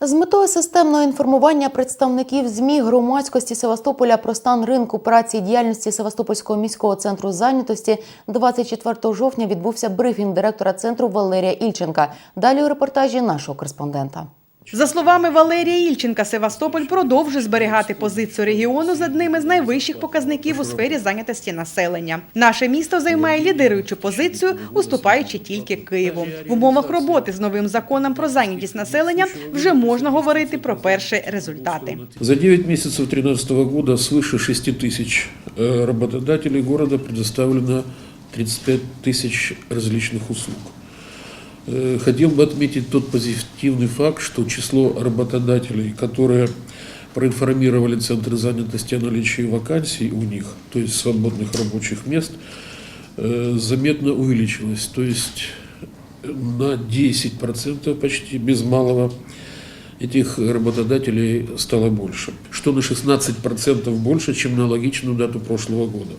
З метою системного інформування представників ЗМІ громадськості Севастополя про стан ринку праці і діяльності Севастопольського міського центру зайнятості 24 жовтня відбувся брифінг директора центру Валерія Ільченка. Далі у репортажі нашого кореспондента. За словами Валерія Ільченка, Севастополь продовжує зберігати позицію регіону з одним із найвищих показників у сфері зайнятості населення. Наше місто займає лідируючу позицію, уступаючи тільки Києву. В умовах роботи з новим законом про зайнятість населення вже можна говорити про перші результати. За 9 месяцев 2013 года свыше 6 тысяч э, работодателей города предоставлено 35 тысяч различных услуг. Э, Хотел бы отметить тот позитивный факт, что число работодателей, которые проинформировали центры занятости о наличии вакансий у них, то есть свободных рабочих мест, э, заметно увеличилось. То есть на 10% почти без малого этих работодателей стало больше, что на 16% больше, чем на аналогичную дату прошлого года.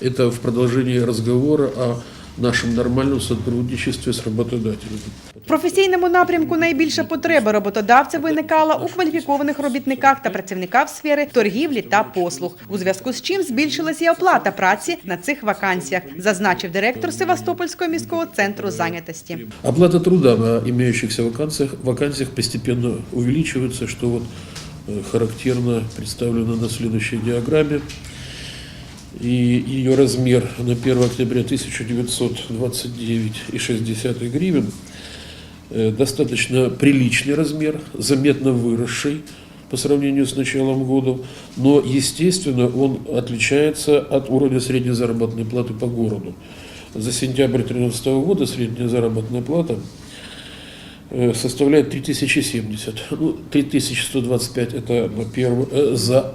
Это в продолжении разговора о нашем нормальном сотрудничестве с работодателями. В професійному напрямку найбільша потреба роботодавця виникала у кваліфікованих робітниках та працівниках сфери торгівлі та послуг, у зв'язку з чим збільшилася і оплата праці на цих вакансіях, зазначив директор Севастопольського міського центру зайнятості. Оплата труда на имеющихся вакансиях, вакансиях постепенно увеличивается, что вот э, характерно представлено на следующей диаграмме. И ее размер на 1 октября 1929,6 гривен э, достаточно приличный размер, заметно выросший по сравнению с началом года, но, естественно, он отличается от уровня средней заработной платы по городу. За сентябрь 2013 года средняя заработная плата э, составляет 3070. Ну, 3125 это э, за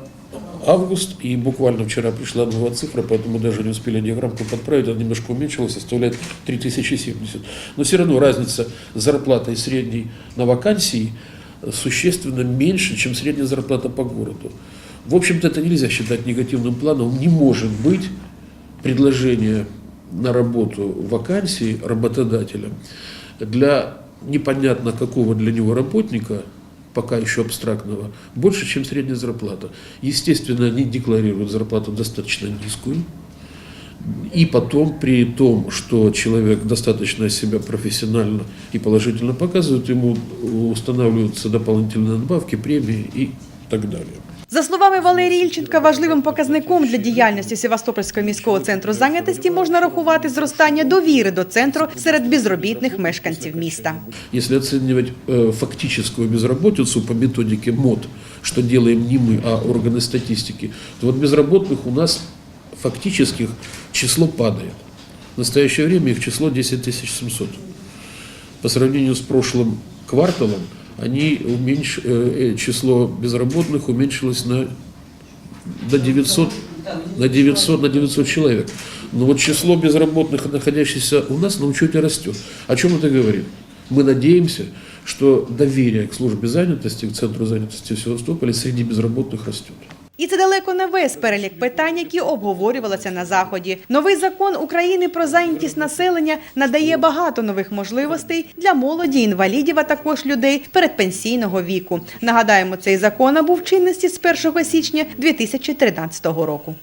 август, и буквально вчера пришла новая цифра, поэтому даже не успели диаграммку подправить, она немножко уменьшилась, составляет 3070. Но все равно разница с зарплатой средней на вакансии существенно меньше, чем средняя зарплата по городу. В общем-то, это нельзя считать негативным планом. Не может быть предложение на работу вакансии работодателя для непонятно какого для него работника, пока еще абстрактного, больше, чем средняя зарплата. Естественно, они декларируют зарплату достаточно низкую, и потом, при том, что человек достаточно себя профессионально и положительно показывает, ему устанавливаются дополнительные надбавки, премии и так далее. За словами Валерія Ільченка, важливим показником для діяльності Севастопольського міського центру зайнятості можна рахувати зростання довіри до центру серед безробітних мешканців міста. Если оценивать э, фактическую безработицу по методике МОД, что делаем не мы, а органы статистики, то вот безработных у нас фактических число падает. В настоящее время их число 10 700. По сравнению с прошлым кварталом, они уменьш... э, э, число безработных уменьшилось на, до 900, на 900, на 900 человек. Но вот число безработных, находящихся у нас на учете растет. О чем это говорит? Мы надеемся, что доверие к службе занятости, к центру занятости в Севастополе среди безработных растет. І це далеко не весь перелік питань, які обговорювалися на заході. Новий закон України про зайнятість населення надає багато нових можливостей для молоді, інвалідів, а також людей передпенсійного віку. Нагадаємо, цей закон був чинності з 1 січня 2013 року.